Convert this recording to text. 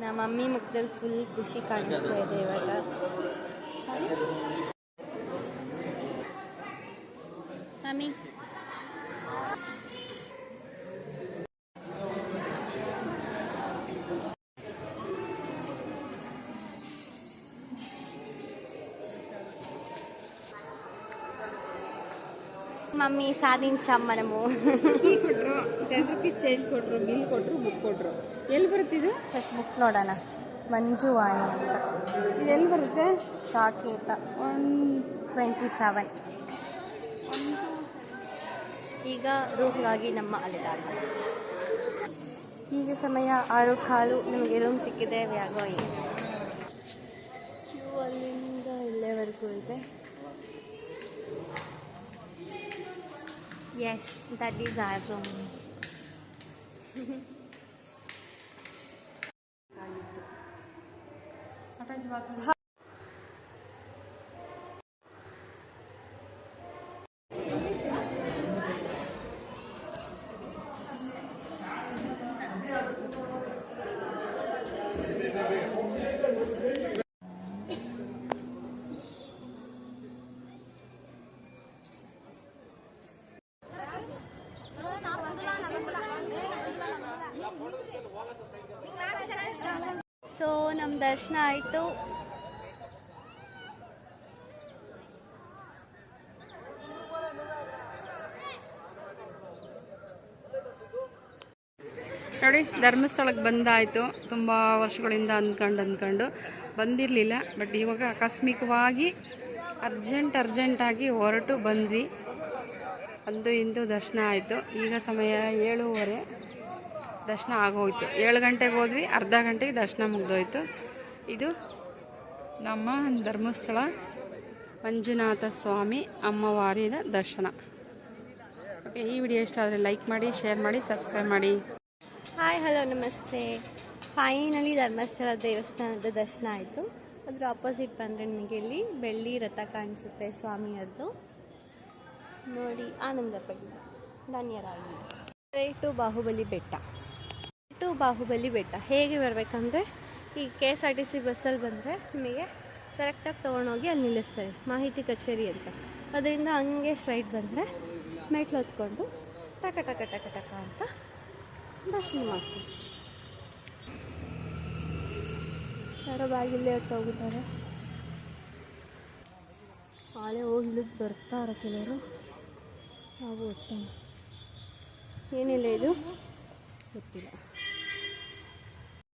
ನಮ್ಮ ಮಮ್ಮಿ ಮುಖದಲ್ಲಿ ಫುಲ್ ಖುಷಿ ಕಾಣಿಸ್ತಾ ಇದೆ ಇವಾಗ. ಮಮ್ಮಿ. ಮಮ್ಮಿ ಸಾಧಿಂಚಮ್ಮ ನಮ್ಮು ಟೀ ಕೊಟ್ರು ಟೆನ್ ರುಪೀಸ್ ಚೇಂಜ್ ಕೊಟ್ರು ಬಿಲ್ ಕೊಟ್ರು ಬುಕ್ ಕೊಟ್ರು. ಎಲ್ಲಿ ಬರ್ತಿದ್ರು ಫಸ್ಟ್ ಬುಕ್ ನೋಡೋಣ. ಮಂಜುವಾಣಿ ಅಂತ. ಎಲ್ಲಿ ಬರುತ್ತೆ? ಸಾಕೇತ. ಒನ್ ಟ್ವೆಂಟಿ ಸೆವೆನ್ ಈಗ ರೂಮ್ಗಾಗಿ ನಮ್ಮ ಅಲೆದಾಟ. ಈಗ ಸಮಯ ಆರು ಕಾಲು ನಮಗೆ ರೂಮ್ ಸಿಕ್ಕಿದೆ. ವ್ಯಾಗೋ ಈಗ ಅಲ್ಲಿಂದ ಇಲ್ಲೇವರೆಗೂ ಇದೆ. Yes that is our room so ನಮ್ಮ ದರ್ಶನ ಆಯಿತು. ನೋಡಿ, ಧರ್ಮಸ್ಥಳಕ್ಕೆ ಬಂದಾಯಿತು. ತುಂಬ ವರ್ಷಗಳಿಂದ ಅಂದ್ಕೊಂಡು ಅಂದ್ಕೊಂಡು ಬಂದಿರಲಿಲ್ಲ, ಬಟ್ ಇವಾಗ ಆಕಸ್ಮಿಕವಾಗಿ ಅರ್ಜೆಂಟ್ ಅರ್ಜೆಂಟಾಗಿ ಹೊರಟು ಬಂದ್ವಿ. ಅಂದು ಇಂದು ದರ್ಶನ ಆಯಿತು. ಈಗ ಸಮಯ ಏಳೂವರೆ. ದರ್ಶನ ಆಗೋಯ್ತು. ಏಳು ಗಂಟೆಗೆ ಹೋದ್ವಿ, ಅರ್ಧ ಗಂಟೆಗೆ ದರ್ಶನ ಮುಗಿದೋಯ್ತು. ಇದು ನಮ್ಮ ಧರ್ಮಸ್ಥಳ ಮಂಜುನಾಥ ಸ್ವಾಮಿ ಅಮ್ಮವಾರಿನ ದರ್ಶನ. ಓಕೆ ಈ ವಿಡಿಯೋ ಇಷ್ಟ ಆದರೆ ಲೈಕ್ ಮಾಡಿ ಶೇರ್ ಮಾಡಿ ಸಬ್ಸ್ಕ್ರೈಬ್ ಮಾಡಿ. ಹಾಯ್ ಹಲೋ ನಮಸ್ತೆ. ಫೈನಲಿ ಧರ್ಮಸ್ಥಳ ದೇವಸ್ಥಾನದ ದರ್ಶನ ಆಯಿತು. ಅದ್ರ ಆಪೋಸಿಟ್ ಬಂದರೆ ನಿಮಗೆ ಇಲ್ಲಿ ಬೆಳ್ಳಿ ರಥ ಕಾಣಿಸುತ್ತೆ ಸ್ವಾಮಿಯದ್ದು. ನೋಡಿ ಆನಂದ ಪಡಿ ಧನ್ಯರಾಗಿ. ಟು ಬಾಹುಬಲಿ ಬೆಟ್ಟ ಬಾಹುಬಲಿ ಬೆಟ್ಟ. ಹೇಗೆ ಬರಬೇಕಂದ್ರೆ, ಈ K S R T C ಬಸ್ಸಲ್ಲಿ ಬಂದರೆ ನಿಮಗೆ ಕರೆಕ್ಟಾಗಿ ತೊಗೊಂಡೋಗಿ ಅಲ್ಲಿ ನಿಲ್ಲಿಸ್ತಾರೆ, ಮಾಹಿತಿ ಕಚೇರಿ ಅಂತ. ಅದರಿಂದ ಹಂಗೆ ಸ್ಟ್ರೈಟ್ ಬಂದರೆ ಮೆಟ್ಲು ಹೊತ್ಕೊಂಡು ಟಕ ಟಕ ಟಕ ಟಕ ಅಂತ ದರ್ಶನ ಮಾಡ್ತೀವಿ. ಯಾರೋ ಬಾಗಿಲೇ ಹೊತ್ತು ಹೋಗಿದ್ದಾರೆ. ಆಳೆ ಇಳಿದು ಬರ್ತಾರ ಕೆಲವರು. ನಾವು ಹೋಗ್ತಾನೆ ಏನಿಲ್ಲ ಇದು? ಗೊತ್ತಿಲ್ಲ.